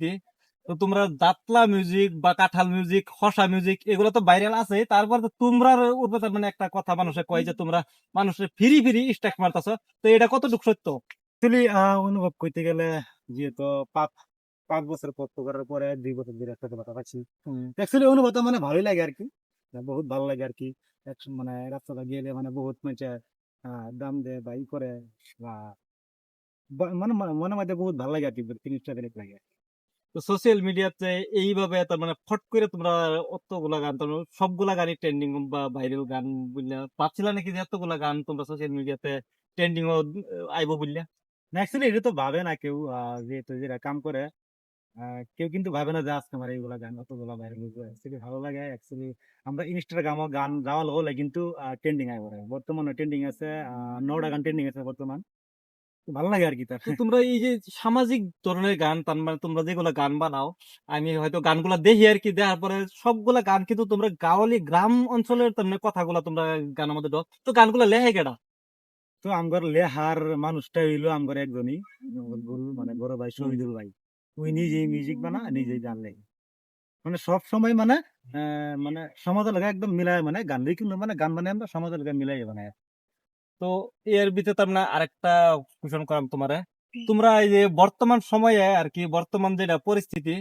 পরিস্থিতি তো তোমরা দাতলা মিউজিক বা কাঁঠাল মিউজিক হসা মিউজিক এগুলো তো ভাইরাল আছে তারপর তো তোমরা উপরে মানে একটা কথা মানুষে কয় যে তোমরা মানুষের ফিরি ফিরি স্ট্যাক মারতাছ। তো এটা কতটুকু সত্য? অ্যাকচুয়ালি অনুভব করতে গেলে যেহেতু পাঁচ পাঁচ বছর পর করার পরে দুই বছর ধরে একসাথে কথা পাচ্ছি অ্যাকচুয়ালি অনুভব মানে ভালোই লাগে আর কি। বহুত ভালো লাগে আর কি। মানে রাস্তাটা গেলে মানে বহুত মানে দাম দেয় বা ই করে বা মানে মনে- মধ্যে বহুত ভালো লাগে আর কি জিনিসটা লাগে। তো সোশ্যাল মিডিয়াতে এইভাবে তার মানে ফট করে তোমরা অতগুলা গান তোমরা সবগুলা গানই ট্রেন্ডিং বা ভাইরাল গান বুঝলে পাচ্ছিলা নাকি এতগুলা গান তোমরা সোশ্যাল মিডিয়াতে ট্রেন্ডিং আইব বুঝলে অ্যাকচুয়ালি এটা তো ভাবে না কেউ যেহেতু যেটা কাম করে কেউ কিন্তু ভাবে না যে আজকে আমার এইগুলা গান অতগুলা বাইরে অ্যাকচুয়ালি ভালো লাগে অ্যাকচুয়ালি আমরা ইনস্টাগ্রামও গান যাওয়া হলে কিন্তু ট্রেন্ডিং করে বর্তমানে ট্রেন্ডিং আছে নটা গান ট্রেন্ডিং আছে বর্তমান। ভালো লাগে আর কি তার তোমরা এই যে সামাজিক ধরনের গান, তার মানে তোমরা যেগুলা গান বানাও, আমি হয়তো গানগুলা দেখি আর কি দেখার পরে সবগুলা গান কিন্তু তোমরা গাওয়ালি গ্রাম অঞ্চলের তার মানে কথাগুলা তোমরা গানের মধ্যে দাও। তো গানগুলা লেহে কেডা? তো আমগর লেহার মানুষটা হইল আমগর একজনই মানে বড় ভাই শহীদুল ভাই। ওই নিজেই মিউজিক বানা, নিজেই গান লেগে মানে সব সময় মানে মানে সমাজের লগে একদম মিলায় মানে গান লিখি মানে গান মানে আমরা সমাজের লগে মিলাই বানায় তো এর ভিতরে তার মানে আরেকটা কোশ্চেন করাম তোমারে। তোমরা এই যে বর্তমান সময়ে আর কি বর্তমান যেটা পরিস্থিতি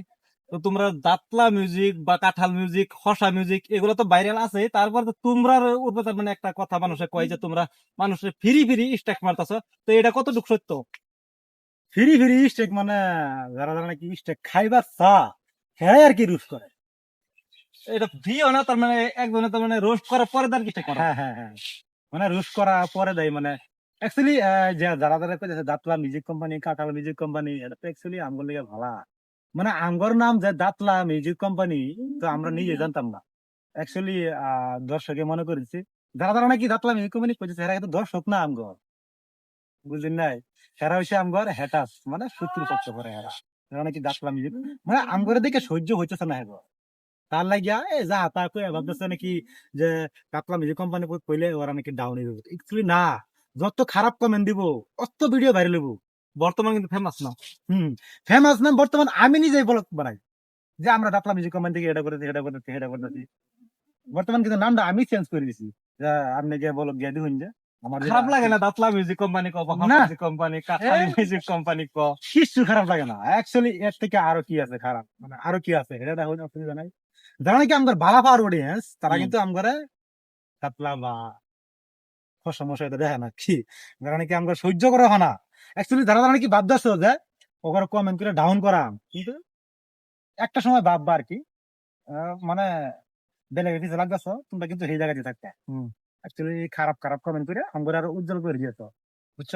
তো তোমরা দাতলা মিউজিক বা কাঁঠাল মিউজিক হসা মিউজিক এগুলো তো ভাইরাল আছে তারপর তো তোমরা উপরে তার মানে একটা কথা মানুষে কয় যে তোমরা মানুষের ফিরি ফিরি স্ট্যাক মারতাছ। তো এটা কতটুকু সত্য? ফিরি ফিরি স্টেক মানে যারা যারা নাকি স্টেক খাইবার চা হ্যাঁ আর কি রুশ করে। এটা ফ্রি না? তার মানে একজনে তার মানে রোস্ট করার পরে তার করা? হ্যাঁ হ্যাঁ হ্যাঁ। মানে রুশ করা পরে দেয় মানে অ্যাকচুয়ালি যারা যারা কইতেছে দাতলা মিউজিক কোম্পানি কাটাল মিউজিক কোম্পানি এটা তো অ্যাকচুয়ালি আমগর লিগে ভালা। মানে আমগর নাম যে দাতলা মিউজিক কোম্পানি তো আমরা নিজে জানতাম না। অ্যাকচুয়ালি দর্শকে মনে করেছি। যারা যারা নাকি দাতলা মিউজিক কোম্পানি কইতেছে এরা কিন্তু দর্শক না আমগর। বুঝলেন নাই? এরা হইছে আমগর হেটাস মানে শত্রু পক্ষ করে এরা। এরা নাকি দাতলা মিউজিক মানে আমগরে দেখে সহ্য হইতেছে না হেগো তার লাগিয়া এ যা তা কই ভাবতেছে নাকি যে কাতলা মিউজিক কোম্পানি কইলে ওরা নাকি ডাউন হয়ে যাবে। অ্যাকচুয়ালি না যত খারাপ কমেন্ট দিব অত ভিডিও ভাইরাল হব। বর্তমান কিন্তু ফেমাস না। হুম ফেমাস নাম বর্তমান আমি নিজেই ব্লগ বানাই। যে আমরা দাতলা মিউজিক কোম্পানি থেকে এটা করেছি এটা করেছি এটা করেছি। বর্তমান কিন্তু নামটা আমি চেঞ্জ করে দিছি। আপনি গিয়ে বলো গিয়ে দিহুন যে আমার খারাপ লাগে না দাতলা মিউজিক কোম্পানি ক না। মিউজিক কোম্পানি কাঁঠাল মিউজিক কোম্পানি ক? কিছু খারাপ লাগে না। অ্যাকচুয়ালি এর থেকে আরও কি আছে খারাপ? মানে আরও কি আছে? এটা দেখুন অসুবিধা নাই যারা নাকি আমার ভালো পাওয়ার অডিয়েন্স তারা কিন্তু আমার কাতলা বা সমস্যা এটা দেখে না কি? যারা নাকি আমরা সহ্য করা না। অ্যাকচুয়ালি যারা যারা নাকি ভাবতেছ যে ওখানে কমেন্ট করে ডাউন করা কিন্তু একটা সময় ভাববা আর কি মানে কিছু লাগতেছ তোমরা কিন্তু সেই জায়গাতে থাকতে। অ্যাকচুয়ালি খারাপ খারাপ কমেন্ট করে আমার আরও উজ্জ্বল করে দিয়েছ বুঝছ?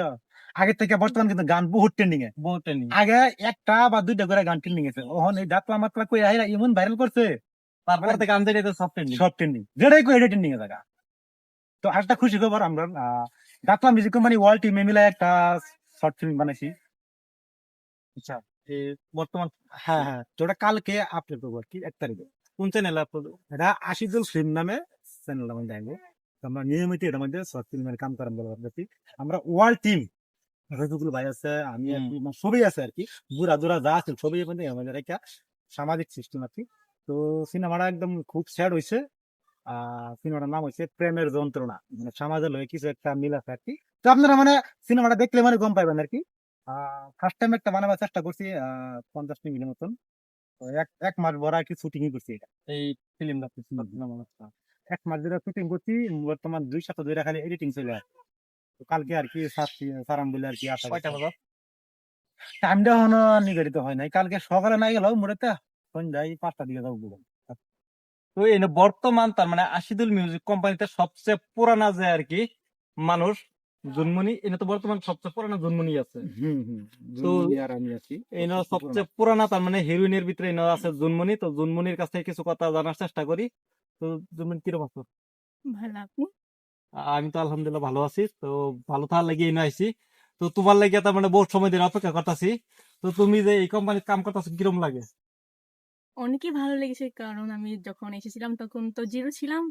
আগে থেকে বর্তমান কিন্তু গান বহুত ট্রেন্ডিং এ। বহুত ট্রেনিং আগে একটা বা দুইটা করে গান ট্রেন্ডিং আছে ওহন এই দাঁতলা মাতলা কই আইরা এমন ভাইরাল করছে। তারপর থেকে আমি এটা সব ট্রেনিং সব ট্রেন্ডিং যেটাই কই এটা ট্রেন্ডিং এ জায়গা তো আরেকটা খুশি খবর আমরা দাঁতলা মিউজিক কোম্পানি টিমে মিলে একটা শর্ট ফিল্ম বানাইছি। আচ্ছা বর্তমান হ্যাঁ হ্যাঁ কালকে আপলোড করব আর কি এক তারিখে। কোন চ্যানেল আপলোড এটা আশিদুল ফিল্ম নামে তো আমরা নিয়মিত এটার মধ্যে শর্ট ফিল্মের কাম বলে ভাবতেছি আমরা ওয়ার্ল্ড টিম রফিকুল ভাই আছে আমি মানে সবই আছে আর কি। বুড়া দুরা যা আছে সবই আমাদের একটা সামাজিক সিস্টেম আর কি। তো সিনেমাটা একদম খুব স্যাড হয়েছে সিনেমাটার নাম হয়েছে প্রেমের যন্ত্রণা। মানে সমাজের লগে কিছু একটা মিল আছে আর কি তো আপনারা মানে সিনেমাটা দেখলে মানে গম পাইবেন আর কি ফার্স্ট টাইম একটা বানাবার চেষ্টা করছি পঞ্চাশ মিনিটের মতন। এক এক মাস বড় আর কি শুটিংই করছি এটা। এই ফিল্মটা এক মাস ধরে শুটিং করছি বর্তমান দুই সপ্তাহ ধরে খালি এডিটিং চলে আর তো কালকে আর কি সারাম বলে আর কি বাজার টাইমটা এখনও নিগড়িত হয় নাই। কালকে সকালে নাই গেল মোড়েতে সন্ধ্যায় পাঁচটা দিকে যাব। তো এই বর্তমান তার মানে আশিদুল মিউজিক কোম্পানিতে সবচেয়ে পুরানা যে আর কি মানুষ জন্মনি এনে তো বর্তমান সবচেয়ে পুরানা জন্মনি আছে। হুম হুম তো আমি আছি। এই সবচেয়ে পুরানা। তার মানে হিরোইনের ভিতরে এনে আছে জন্মনি। তো জন্মনির কাছ থেকে কিছু কথা জানার চেষ্টা করি। তো জন্মনি কীরকম আছো ভালো আপনি আমি তো আলহামদুলিল্লাহ ভালো আছি। তো ভালো থাকার লাগিয়ে এনে আইছি। তো তোমার লাগিয়ে তার মানে বহুত সময় ধরে অপেক্ষা করতেছি। তো তুমি যে এই কোম্পানির কাম করতেছো কিরম লাগে? অনেকই ভালো লেগেছে। কারণ আমি যখন এসেছিলাম তখন তো জিরো ছিলাম।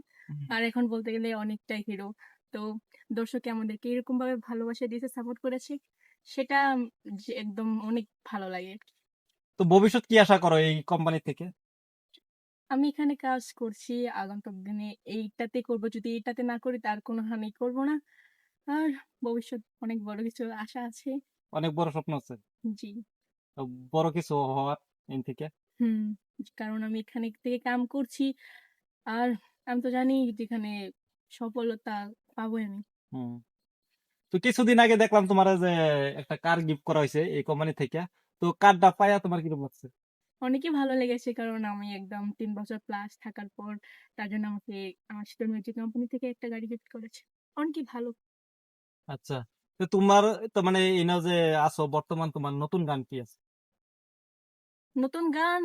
আর এখন বলতে গেলে অনেকটাই হিরো। তো দর্শকে আমাদেরকে এরকম ভাবে ভালোবাসা দিয়েছে সাপোর্ট করেছে সেটা একদম অনেক ভালো লাগে। তো ভবিষ্যৎ কি আশা করো এই কোম্পানি থেকে? আমি এখানে কাজ করছি আগন্তুক দিনে এইটাতে করব যদি এটাতে না করি তার কোনো হানি করব না। আর ভবিষ্যৎ অনেক বড় কিছু আশা আছে। অনেক বড় স্বপ্ন আছে। জি। বড় কিছু হওয়ার এন থেকে। হুম। কারণ আমি এখানে থেকে কাম করছি। আর আমি তো জানি যেখানে সফলতা পাবো আমি। তো কিছুদিন আগে দেখলাম তোমার যে একটা কার গিফট করা হয়েছে এই কোম্পানি থেকে। তো কার্ডটা পাইয়া তোমার কীরকম লাগছে? অনেকই ভালো লেগেছে কারণ আমি একদম তিন বছর প্লাস থাকার পর তার জন্য আমাকে আমার মিউজিক কোম্পানি থেকে একটা গাড়ি গিফট করেছে। অনেকই ভালো। আচ্ছা। তো তোমার তো মানে এনে যে আছো বর্তমান তোমার নতুন গান কি আছে? নতুন গান?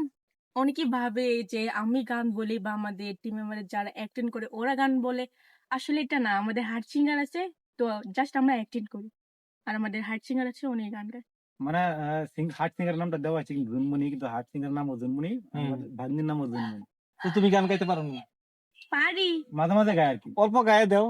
অনেকেই ভাবে যে আমি গান বলি বা আমাদের টিম মেম্বারের যারা অ্যাক্টিং করে ওরা গান বলে। আসলে এটা না আমাদের হার্ট সিঙ্গার আছে তো জাস্ট আমরা অ্যাক্টিং করি। আর আমাদের হার্ট সিঙ্গার আছে উনি গান গায়। মানে হার্ট সিঙ্গার নামটা দেওয়া আছে জুনমণি কিন্তু হার্ট সিঙ্গার জুনমণি হুম। আমাদের ভাগ্নির নামও জুনমণি তো তুমি গান গাইতে পারো না? পারি। মাঝে মাঝে গায় আর কি। অল্প গায়ে দাও।